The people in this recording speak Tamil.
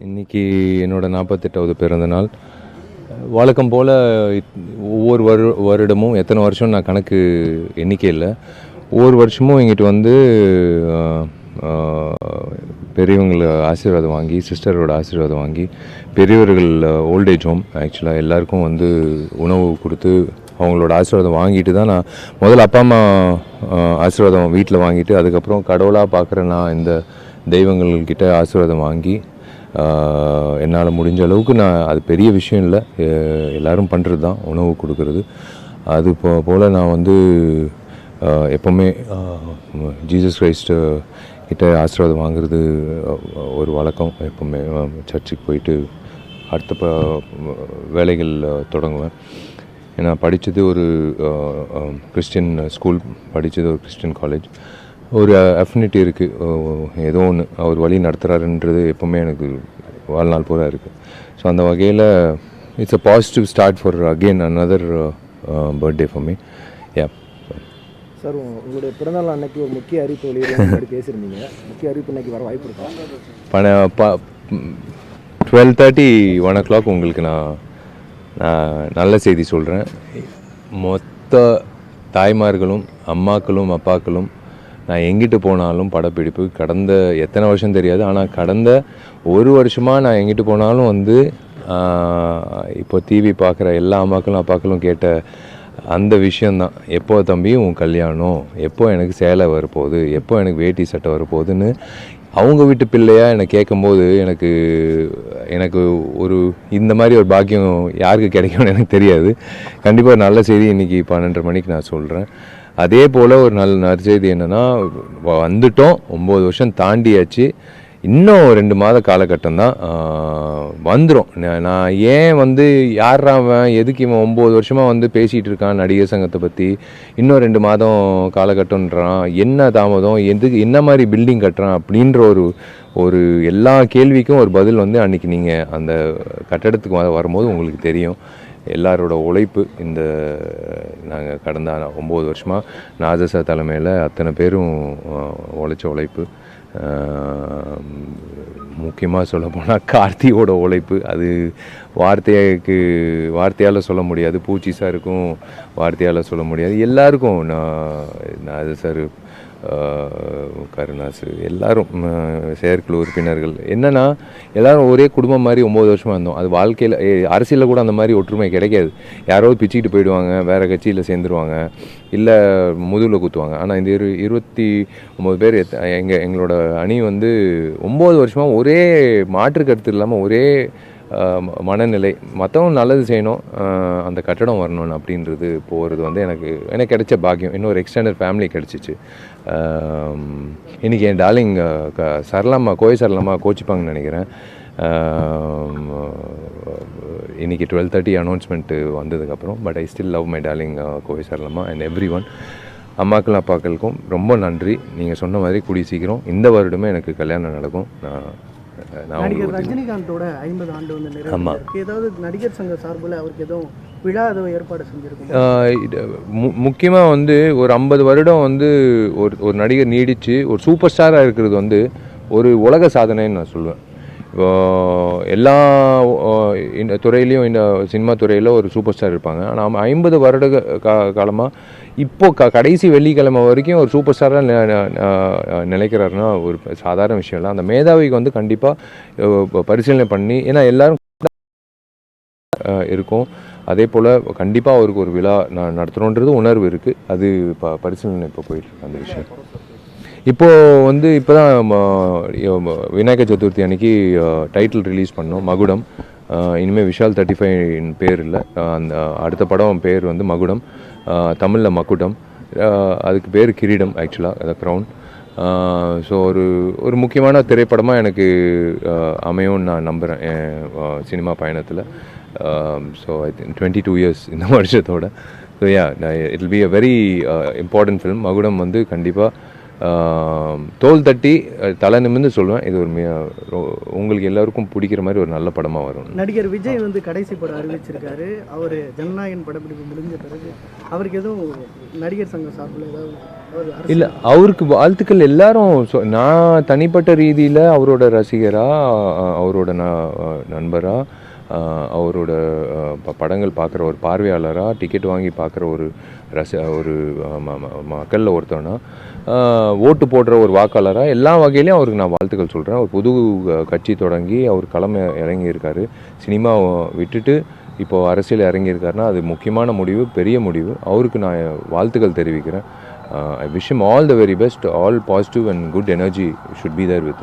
இன்னைக்கு என்னோடய நாற்பத்தெட்டாவது பிறந்த நாள். வழக்கம் போல் ஒவ்வொரு வரு வருடமும் எத்தனை வருஷம் நான் கணக்கு எண்ணிக்கை இல்லை. ஒவ்வொரு வருஷமும் எங்கிட்ட வந்து பெரியவங்களை பெரியவங்கள ஆசீர்வாதம் வாங்கி சிஸ்டரோட ஆசீர்வாதம் வாங்கி பெரியவர்கள் ஓல்டேஜ் ஹோம் ஆக்சுவலாக எல்லாருக்கும் வந்து உணவு கொடுத்து அவங்களோட ஆசீர்வாதம் வாங்கிட்டு தான் நான் முதல்ல அப்பா அம்மா ஆசீர்வாதம் வீட்டில் வாங்கிட்டு அதுக்கப்புறம் கடவுளாக பார்க்குற நான் இந்த தெய்வங்கள்கிட்ட ஆசீர்வாதம் வாங்கி என்னால் முடிஞ்ச அளவுக்கு நான் அது பெரிய விஷயம் இல்லை. எல்லோரும் எல்லாரும் பண்ணுறது தான் உணவு கொடுக்கறது. அது போ போல் நான் வந்து எப்போவுமே ஜீசஸ் கிரைஸ்ட் கிட்ட ஆசீர்வாதம் வாங்குறது ஒரு வழக்கம். எப்போவுமே சர்ச்சுக்கு போயிட்டு அடுத்த ப வேலைகள் தொடங்குவேன். ஏன்னா படித்தது ஒரு கிறிஸ்டின் ஸ்கூல் படித்தது ஒரு கிறிஸ்டின் காலேஜ். ஒரு அஃபினிட்டி இருக்குது ஏதோ ஒன்று அவர் வழி நடத்துகிறாருன்றது எப்போவுமே எனக்கு வாழ்நாள் பூரா இருக்குது ஸோ அந்த வகையில் it's a positive start for again another birthday for me yeah sir உங்க- உங்களுடைய பிறந்தநாள் அன்னைக்கு ஒரு முக்கிய அறிவிப்பு வெளியிட பேசியிருந்தீங்க. முக்கிய அறிவிப்பு இன்னைக்கு வர வாய்ப்பு இருக்கா? பண ப twelve thirty one o'clock உங்களுக்கு நான் நான் நல்ல செய்தி சொல்கிறேன் மொத்த தாய்மார்களும் அம்மாக்களும் அப்பாக்களும் நான் எங்கிட்டு போனாலும் படப்பிடிப்பு. கடந்த எத்தனை வருஷம் தெரியாது ஆனால் கடந்த ஒரு வருஷமாக நான் எங்கிட்டு போனாலும் வந்து இப்போ டிவி பார்க்குற எல்லா அம்மாக்களும் அப்பாக்களும் கேட்ட அந்த விஷயந்தான் எப்போ தம்பி உன் கல்யாணம்? எப்போ எனக்கு சேலை வரப்போகுது? எப்போ எனக்கு வேட்டி சட்டை வரப்போகுதுன்னு அவங்க வீட்டு பிள்ளையா என்னை கேட்கும்போது எனக்கு எனக்கு ஒரு இந்த மாதிரி ஒரு பாக்கியம் யாருக்கு கிடைக்கும்னு எனக்கு தெரியாது. கண்டிப்பாக நல்ல செய்தி இன்றைக்கி பன்னெண்டரை மணிக்கு நான் சொல்கிறேன் அதே போல் ஒரு நல்ல நற்செய்தி என்னென்னா வந்துட்டோம். ஒம்பது வருஷம் தாண்டியாச்சு. இன்னும் ரெண்டு மாத காலகட்டம் தான் வந்துடும் நான் ஏன் வந்து யார்ரா அவன் எதுக்கு இவன் ஒம்பது வருஷமாக வந்து பேசிகிட்டு இருக்கான் நடிகர் சங்கத்தை பற்றி இன்னும் ரெண்டு மாதம் காலகட்டம்ன்றான். என்ன தாமதம்? எதுக்கு என்ன மாதிரி பில்டிங் கட்டுறான்? அப்படின்ற ஒரு ஒரு எல்லா கேள்விக்கும் ஒரு பதில் வந்து அன்றைக்கி நீங்கள் அந்த கட்டடத்துக்கு வரும்போது உங்களுக்கு தெரியும். எல்லாரோட உழைப்பு இந்த நாங்கள் கடந்த ஒம்பது வருஷமாக நாதசா தலைமையில் அத்தனை பேரும் உழைச்ச உழைப்பு. முக்கியமாக சொல்ல போனால் கார்த்தியோட உழைப்பு. அது வார்த்தைக்கு வார்த்தையால் சொல்ல முடியாது. பூச்சி சாருக்கும் வார்த்தையால் சொல்ல முடியாது. எல்லாருக்கும் நான் நாஜ சார் கருணாசு எல்லாரும் செயற்குழு உறுப்பினர்கள். என்னன்னா எல்லாரும் ஒரே குடும்பம் மாதிரி ஒம்பது வருஷமாக இருந்தோம். அது வாழ்க்கையில் அரசியலில் கூட அந்த மாதிரி ஒற்றுமை கிடைக்காது. யாரோ பிச்சுக்கிட்டு போயிடுவாங்க வேறு கட்சியில் சேர்ந்துருவாங்க இல்லை முதுகில் குத்துவாங்க. ஆனால் இந்த இரு இருபத்தி ஒம்பது பேர் எங்கள் எங்களோட அணி வந்து ஒம்பது வருஷமாக ஒரே மாற்று கருத்து இல்லாமல் ஒரே மனநிலை. மற்றவங்க நல்லது செய்யணும் அந்த கட்டடம் வரணும் அப்படின்றது போகிறது வந்து எனக்கு எனக்கு கிடைச்ச பாக்கியம். இன்னொரு எக்ஸ்டெண்டட் ஃபேமிலி கிடச்சிச்சு. இன்றைக்கி என் டார்லிங் க சரளம்மா கோய் சரளம்மா கோச்சிப்பாங்கன்னு நினைக்கிறேன். இன்றைக்கி இன்னைக்கு டுவெல் தேர்ட்டி அனௌன்ஸ்மெண்ட்டு வந்ததுக்கப்புறம் but I still love my darling Kovai சரளம்மா and everyone அம்மாக்கள் அப்பாக்களுக்கும் ரொம்ப நன்றி. நீங்கள் சொன்ன மாதிரி கூடிய சீக்கிரம் இந்த வருடமே எனக்கு கல்யாணம் நடக்கும். நான் நடிகர் ரஜினிகாந்தோட ஐம்பது ஆண்டு வந்து நிறைவு. ஏதாவது நடிகர் சங்க சார்பில் அவருக்கு எதுவும் விழா எதுவும் ஏற்பாடு செஞ்சிருக்கும்? ஆஹ் இது மு- முக்கியமா வந்து ஒரு ஐம்பது வருடம் வந்து ஒரு ஒரு நடிகர் நீடிச்சு ஒரு சூப்பர் ஸ்டாராக இருக்கிறது வந்து ஒரு உலக சாதனைன்னு நான் சொல்லுவேன் இப்போ எல்லா இந்த துறையிலையும் இந்த சினிமா துறையில் ஒரு சூப்பர் ஸ்டார் இருப்பாங்க. ஆனால் ஐம்பது வருட கா காலமாக இப்போ க கடைசி வெள்ளிக்கிழமை வரைக்கும் ஒரு சூப்பர் ஸ்டாராக நிலைக்கிறாருன்னா ஒரு சாதாரண விஷயம் இல்லை அந்த மேதாவிக்கு வந்து கண்டிப்பாக பரிசீலனை பண்ணி ஏன்னா எல்லாரும் இருக்கும். அதே போல் கண்டிப்பாக அவருக்கு ஒரு விழா நான் நடத்துகிறோன்றது உணர்வு இருக்குது அது இப்போ பரிசீலனை இப்போ போயிட்டுருக்கு அந்த விஷயம். இப்போது வந்து இப்போ தான் விநாயகர் சதுர்த்தி அன்னைக்கு டைட்டில் ரிலீஸ் பண்ணோம் மகுடம். இனிமேல் விஷால் தேர்ட்டி ஃபைவ் பேர் இல்லை. அந்த அடுத்த படம் பேர் வந்து மகுடம். தமிழில் மகுடம். அதுக்கு பேர் கிரீடம் ஆக்சுவலாக அதை க்ரௌன் ஸோ ஒரு ஒரு முக்கியமான திரைப்படமாக எனக்கு அமையும்னு நான் நம்புகிறேன் என் சினிமா பயணத்தில். So I think twenty two years இந்த வருஷத்தோட. So yeah it will be a very important film Magudam வந்து கண்டிப்பாக தோல் தட்டி தலை நிமிர்ந்து சொல்லுவேன் இது ஒரு உங்களுக்கு எல்லாருக்கும் பிடிக்கிற மாதிரி ஒரு நல்ல படமாக வரும். நடிகர் விஜய் வந்து கடைசி படம் அறிவிச்சிருக்காரு. அவர் ஜனநாயகன் படப்பிடிப்பு முடிஞ்ச பிறகு அவருக்கு எதுவும் நடிகர் சங்க சார்பில் ஏதாவது இல்லை அவருக்கு வாழ்த்துக்கள் எல்லாரும். நான் தனிப்பட்ட ரீதியில் அவரோட ரசிகராக அவரோட நண்பராக அவரோட ப- படங்கள் பார்க்குற ஒரு பார்வையாளராக டிக்கெட் வாங்கி பார்க்குற ஒரு ரச ஒரு மக்களில் ஒருத்தவனா ஓட்டு போடுற ஒரு வாக்காளராக எல்லா வகையிலையும் அவருக்கு நான் வாழ்த்துக்கள் சொல்கிறேன் அவர் புது கட்சி தொடங்கி அவர் களம் இறங்கியிருக்காரு. சினிமா விட்டுட்டு இப்போது அரசியல் இறங்கியிருக்காருன்னா அது முக்கியமான முடிவு பெரிய முடிவு. அவருக்கு நான் வாழ்த்துக்கள் தெரிவிக்கிறேன். I wish all the very best all positive and good energy should be there with